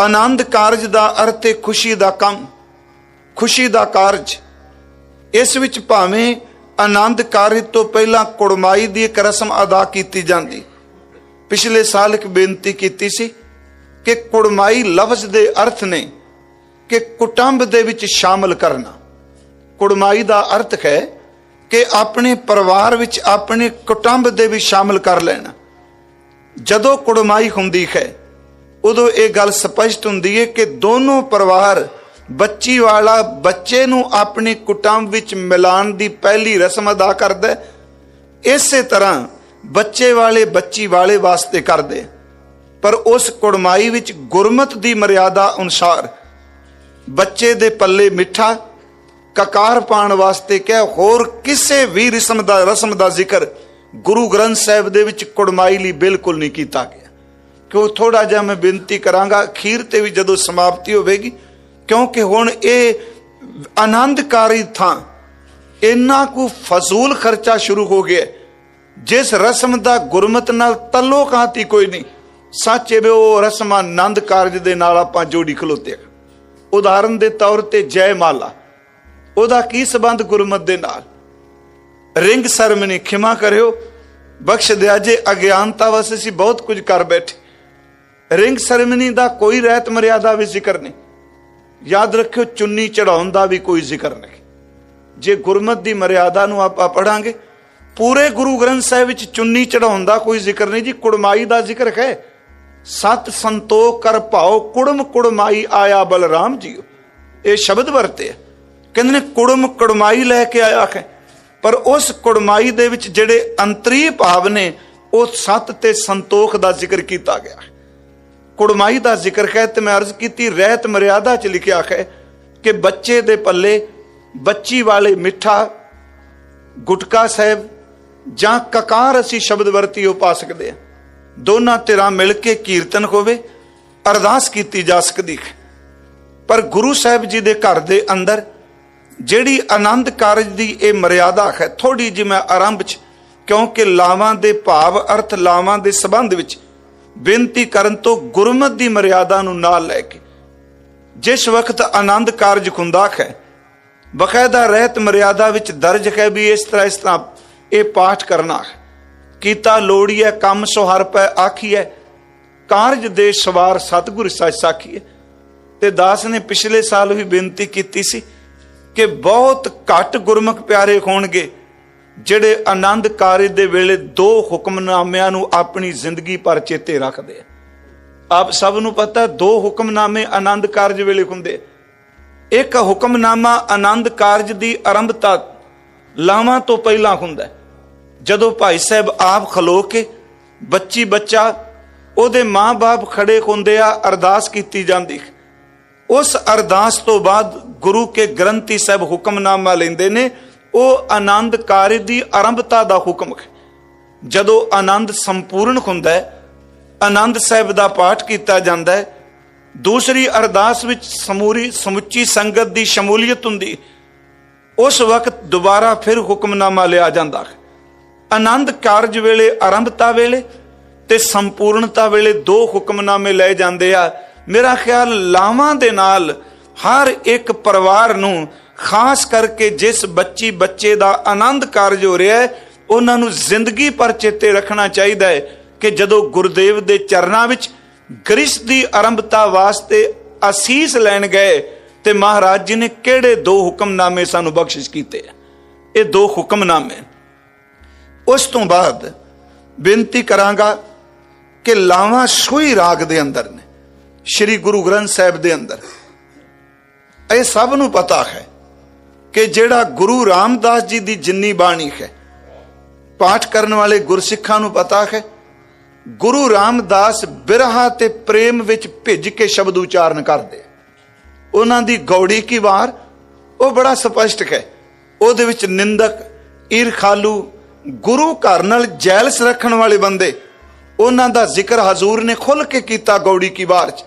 ਆਨੰਦ ਕਾਰਜ ਦਾ ਅਰਥ ਹੈ ਖੁਸ਼ੀ ਦਾ ਕੰਮ। ਖੁਸ਼ੀ ਦਾ ਕਾਰਜ। ਇਸ ਵਿੱਚ ਭਾਵੇਂ ਆਨੰਦ ਕਾਰਜ ਤੋਂ ਪਹਿਲਾਂ ਕੁੜਮਾਈ ਦੀ ਇੱਕ ਰਸਮ ਅਦਾ ਕੀਤੀ ਜਾਂਦੀ। ਪਿਛਲੇ ਸਾਲ ਇੱਕ ਬੇਨਤੀ ਕੀਤੀ ਸੀ ਕਿ ਕੁੜਮਾਈ ਲਫ਼ਜ਼ ਦੇ ਅਰਥ ਨੇ ਕਿ ਕੁਟੰਬ ਦੇ ਵਿੱਚ ਸ਼ਾਮਲ ਕਰਨਾ। ਕੁੜਮਾਈ ਦਾ ਅਰਥ ਹੈ ਕਿ ਆਪਣੇ ਪਰਿਵਾਰ ਵਿੱਚ ਆਪਣੇ ਕੁਟੰਬ ਦੇ ਵਿੱਚ ਸ਼ਾਮਲ ਕਰ ਲੈਣਾ। ਜਦੋਂ ਕੁੜਮਾਈ ਹੁੰਦੀ ਹੈ ਉਦੋਂ ਇਹ ਗੱਲ ਸਪਸ਼ਟ ਹੁੰਦੀ ਹੈ ਕਿ ਦੋਨੋਂ ਪਰਿਵਾਰ ਬੱਚੀ ਵਾਲਾ ਬੱਚੇ ਨੂੰ ਆਪਣੇ ਕੁਟੰਬ ਵਿੱਚ ਮਿਲਾਉਣ ਦੀ ਪਹਿਲੀ ਰਸਮ ਅਦਾ ਕਰਦਾ ਇਸੇ ਤਰ੍ਹਾਂ ਬੱਚੇ ਵਾਲੇ ਬੱਚੀ ਵਾਲੇ ਵਾਸਤੇ ਕਰਦੇ। ਪਰ ਉਸ ਕੁੜਮਾਈ ਵਿੱਚ ਗੁਰਮਤ ਦੀ ਮਰਿਆਦਾ ਅਨੁਸਾਰ ਬੱਚੇ ਦੇ ਪੱਲੇ ਮਿੱਠਾ, ਕਕਾਰ ਪਾਣ ਵਾਸਤੇ ਕਿਹਾ, ਹੋਰ ਕਿਸੇ ਵੀ ਰਸਮ ਦਾ ਰਸਮ ਦਾ ਜ਼ਿਕਰ ਗੁਰੂ ਗ੍ਰੰਥ ਸਾਹਿਬ ਦੇ ਵਿੱਚ ਕੁੜਮਾਈ ਲਈ ਬਿਲਕੁਲ ਨਹੀਂ ਕੀਤਾ ਗਿਆ। ਕਿਉਂ ਥੋੜਾ ਜਿਹਾ ਮੈਂ ਬੇਨਤੀ ਕਰਾਂਗਾ, ਅਖੀਰ ਤੇ ਵੀ ਜਦੋਂ ਸਮਾਪਤੀ ਹੋਵੇਗੀ, ਕਿਉਂਕਿ ਹੁਣ ਇਹ ਆਨੰਦਕਾਰੀ ਥਾਂ, ਇੰਨਾ ਕੁ ਫਜ਼ੂਲ ਖਰਚਾ ਸ਼ੁਰੂ ਹੋ ਗਿਆ ਜਿਸ ਰਸਮ ਦਾ ਗੁਰਮਤ ਨਾਲ ਤੱਲੋ ਕਾਂਤੀ ਕੋਈ ਨਹੀਂ, ਸੱਚ ਇਹ ਵੀ ਉਹ ਰਸਮ ਆਨੰਦ ਕਾਰਜ ਦੇ ਨਾਲ ਆਪਾਂ ਜੋੜੀ ਖਲੋਤੇ ਉਦਾਹਰਨ ਦੇ ਤੌਰ ਤੇ ਜੈ ਮਾਲਾ ਉਹਦਾ ਕੀ ਸਬੰਧ ਗੁਰਮਤ ਦੇ ਨਾਲ? ਰਿੰਗ ਸਰਮਨੀ, ਖਿਮਾ ਕਰਿਓ, ਬਖਸ਼ ਦਿਆ ਜੇ, ਅਗਿਆਨਤਾ ਵਸ ਅਸੀਂ ਬਹੁਤ ਕੁਝ ਕਰ ਬੈਠੇ। ਰਿੰਗ ਸੈਰੇਮਨੀ ਦਾ ਕੋਈ ਰਹਿਤ ਮਰਿਆਦਾ ਵੀ ਜ਼ਿਕਰ ਨਹੀਂ। ਯਾਦ ਰੱਖਿਓ, ਚੁੰਨੀ ਚੜਾਉਣ ਦਾ ਵੀ ਕੋਈ ਜ਼ਿਕਰ ਨਹੀਂ। ਜੇ ਗੁਰਮਤ ਦੀ ਮਰਿਆਦਾ ਨੂੰ ਆਪਾਂ ਪੜਾਂਗੇ, ਪੂਰੇ ਗੁਰੂ ਗ੍ਰੰਥ ਸਾਹਿਬ ਵਿੱਚ ਚੁੰਨੀ ਚੜਾਉਣ ਦਾ ਕੋਈ ਜ਼ਿਕਰ ਨਹੀਂ ਜੀ, ਕੁੜਮਾਈ ਦਾ ਜ਼ਿਕਰ ਹੈ। ਸਤ ਸੰਤੋਖ ਕਰ ਭਾਉ, ਕੁੜਮ ਕੁੜਮਾਈ ਆਇਆ ਬਲਰਾਮ ਜੀਓ। ਇਹ ਸ਼ਬਦ ਵਰਤੇ ਆ। ਕਹਿੰਦੇ ਨੇ, ਕੁੜਮ ਕੁੜਮਾਈ ਲੈ ਕੇ ਆਇਆ ਹੈ। ਪਰ ਉਸ ਕੁੜਮਾਈ ਦੇ ਵਿੱਚ ਜਿਹੜੇ ਅੰਤਰੀ ਭਾਵ ਨੇ, ਉਹ ਸਤ ਤੇ ਸੰਤੋਖ ਦਾ ਜ਼ਿਕਰ ਕੀਤਾ ਗਿਆ ਹੈ। ਕੁੜਮਾਈ ਦਾ ਜ਼ਿਕਰ ਹੈ ਤੇ ਮੈਂ ਅਰਜ਼ ਕੀਤੀ, ਰਹਿਤ ਮਰਿਆਦਾ ਚ ਲਿਖਿਆ ਹੈ ਕਿ ਬੱਚੇ ਦੇ ਪੱਲੇ ਬੱਚੀ ਵਾਲੇ ਮਿੱਠਾ, ਗੁਟਕਾ ਸਾਹਿਬ ਜਾਂ ਕਕਾਰ ਅਸੀਂ ਸ਼ਬਦ ਵਰਤੀ ਉਹ ਪਾ ਸਕਦੇ ਆ ਦੋਨਾਂ ਧਿਰਾਂ ਮਿਲ ਕੇ ਕੀਰਤਨ ਹੋਵੇ, ਅਰਦਾਸ ਕੀਤੀ ਜਾ ਸਕਦੀ ਹੈ। ਪਰ ਗੁਰੂ ਸਾਹਿਬ ਜੀ ਦੇ ਘਰ ਦੇ ਅੰਦਰ ਜਿਹੜੀ ਆਨੰਦ ਕਾਰਜ ਦੀ ਇਹ ਮਰਿਆਦਾ ਹੈ ਥੋੜੀ ਜਿਹੀ ਮੈਂ ਆਰੰਭ ਚ, ਕਿਉਂਕਿ ਲਾਵਾਂ ਦੇ ਭਾਵ ਅਰਥ ਲਾਵਾਂ ਦੇ ਸੰਬੰਧ ਵਿੱਚ ਬੇਨਤੀ ਕਰਨ ਤੋਂ ਗੁਰਮਤ ਦੀ ਮਰਿਆਦਾ ਨੂੰ ਨਾਲ ਲੈ ਕੇ ਜਿਸ ਵਕਤ ਆਨੰਦ ਕਾਰਜ ਹੁੰਦਾ ਹੈ, ਬਕਾਇਦਾ ਰਹਿਤ ਮਰਿਆਦਾ ਵਿੱਚ ਦਰਜ ਹੈ ਵੀ ਇਸ ਤਰ੍ਹਾਂ ਇਸ ਤਰ੍ਹਾਂ ਇਹ ਪਾਠ ਕਰਨਾ ਹੈ। ਕੀਤਾ ਲੋੜੀਐ ਕੰਮ ਸੋ ਹਰ ਪੈ ਆਖੀਐ ਕਾਰਜ ਦੇ ਸਵਾਰ ਸਤਿਗੁਰ ਸੱਚ ਸਾਖੀਐ ਤੇ ਦਾਸ ਨੇ ਪਿਛਲੇ ਸਾਲ ਵੀ ਬੇਨਤੀ ਕੀਤੀ ਸੀ ਕਿ ਬਹੁਤ ਘੱਟ ਗੁਰਮੁਖ ਪਿਆਰੇ ਹੋਣਗੇ। ਜਿਹੜੇ ਆਨੰਦ ਕਾਰਜ ਦੇ ਵੇਲੇ ਦੋ ਹੁਕਮਨਾਮਿਆਂ ਨੂੰ ਆਪਣੀ ਜ਼ਿੰਦਗੀ ਪਰ ਚੇਤੇ ਰੱਖਦੇ ਆ। ਆਪ ਸਭ ਨੂੰ ਪਤਾ, ਦੋ ਹੁਕਮਨਾਮੇ ਆਨੰਦ ਕਾਰਜ ਵੇਲੇ ਹੁੰਦੇ ਇੱਕ ਹੁਕਮਨਾਮਾ ਆਨੰਦ ਕਾਰਜ ਦੀ ਆਰੰਭਤਾ ਲਾਵਾਂ ਤੋਂ ਪਹਿਲਾਂ ਹੁੰਦਾ ਜਦੋਂ ਭਾਈ ਸਾਹਿਬ ਆਪ ਖਲੋ ਕੇ ਬੱਚੀ ਬੱਚਾ ਉਹਦੇ ਮਾਂ-ਬਾਪ ਖੜੇ ਹੁੰਦੇ ਆ, ਅਰਦਾਸ ਕੀਤੀ ਜਾਂਦੀ ਉਸ ਅਰਦਾਸ ਤੋਂ ਬਾਅਦ ਗੁਰੂ ਕੇ ਗ੍ਰੰਥੀ ਸਾਹਿਬ ਹੁਕਮਨਾਮਾ ਲੈਂਦੇ ਨੇ ਉਹ ਆਨੰਦ ਕਾਰਜ ਦੀ ਆਰੰਭਤਾ ਦਾ ਹੁਕਮ ਹੈ। ਜਦੋਂ ਆਨੰਦ ਸੰਪੂਰਨ ਹੁੰਦਾ ਹੈ, ਆਨੰਦ ਸਾਹਿਬ ਦਾ ਪਾਠ ਕੀਤਾ ਜਾਂਦਾ ਹੈ, ਦੂਸਰੀ ਅਰਦਾਸ ਵਿੱਚ ਸਮੂਰੀ ਸਮੁੱਚੀ ਸੰਗਤ ਦੀ ਸ਼ਮੂਲੀਅਤ ਹੁੰਦੀ ਉਸ ਵਕਤ ਦੁਬਾਰਾ ਫਿਰ ਹੁਕਮਨਾਮਾ ਲਿਆ ਜਾਂਦਾ ਹੈ। ਆਨੰਦ ਕਾਰਜ ਵੇਲੇ, ਆਰੰਭਤਾ ਵੇਲੇ ਤੇ ਸੰਪੂਰਨਤਾ ਵੇਲੇ ਦੋ ਹੁਕਮਨਾਮੇ ਲਏ ਜਾਂਦੇ ਆ। ਮੇਰਾ ਖਿਆਲ ਲਾਵਾਂ ਦੇ ਨਾਲ ਹਰ ਇੱਕ ਪਰਿਵਾਰ ਨੂੰ ਖਾਸ ਕਰਕੇ ਜਿਸ ਬੱਚੀ ਬੱਚੇ ਦਾ ਆਨੰਦ ਕਾਰਜ ਹੋ ਰਿਹਾ ਹੈ, ਉਹਨਾਂ ਨੂੰ ਜ਼ਿੰਦਗੀ ਪਰ ਚੇਤੇ ਰੱਖਣਾ ਚਾਹੀਦਾ ਹੈ ਕਿ ਜਦੋਂ ਗੁਰਦੇਵ ਦੇ ਚਰਨਾਂ ਵਿੱਚ ਗ੍ਰਿਸ਼ ਦੀ ਆਰੰਭਤਾ ਵਾਸਤੇ ਅਸੀਸ ਲੈਣ ਗਏ, ਤੇ ਮਹਾਰਾਜ ਜੀ ਨੇ ਕਿਹੜੇ ਦੋ ਹੁਕਮਨਾਮੇ ਸਾਨੂੰ ਬਖਸ਼ਿਸ਼ ਕੀਤੇ ਇਹ ਦੋ ਹੁਕਮਨਾਮੇ ਉਸ ਤੋਂ ਬਾਅਦ ਬੇਨਤੀ ਕਰਾਂਗਾ ਕਿ ਲਾਵਾਂ ਸੋਈ ਰਾਗ ਦੇ ਅੰਦਰ ਨੇ, ਸ੍ਰੀ ਗੁਰੂ ਗ੍ਰੰਥ ਸਾਹਿਬ ਦੇ ਅੰਦਰ। ਇਹ ਸਭ ਨੂੰ ਪਤਾ ਹੈ ਕਿ ਜਿਹੜਾ ਗੁਰੂ ਰਾਮਦਾਸ ਜੀ ਦੀ ਜਿੰਨੀ ਬਾਣੀ ਹੈ, ਪਾਠ ਕਰਨ ਵਾਲੇ ਗੁਰਸਿੱਖਾਂ ਨੂੰ ਪਤਾ ਹੈ, ਗੁਰੂ ਰਾਮਦਾਸ ਬਿਰਹਾ ਤੇ ਪ੍ਰੇਮ ਵਿੱਚ ਭਿੱਜ ਕੇ ਸ਼ਬਦ ਉਚਾਰਨ ਕਰਦੇ। ਉਹਨਾਂ ਦੀ ਗੌੜੀ ਕੀ ਵਾਰ? ਉਹ ਬੜਾ ਸਪਸ਼ਟ ਹੈ। ਉਹਦੇ ਵਿੱਚ ਨਿੰਦਕ, ਈਰਖਾਲੂ, ਗੁਰੂ ਘਰ ਨਾਲ ਜੈਲਸ ਰੱਖਣ ਵਾਲੇ ਬੰਦੇ, ਉਹਨਾਂ ਦਾ ਜ਼ਿਕਰ ਹਜ਼ੂਰ ਨੇ ਖੁੱਲ ਕੇ ਕੀਤਾ ਗੌੜੀ ਕੀ ਵਾਰ ਚ।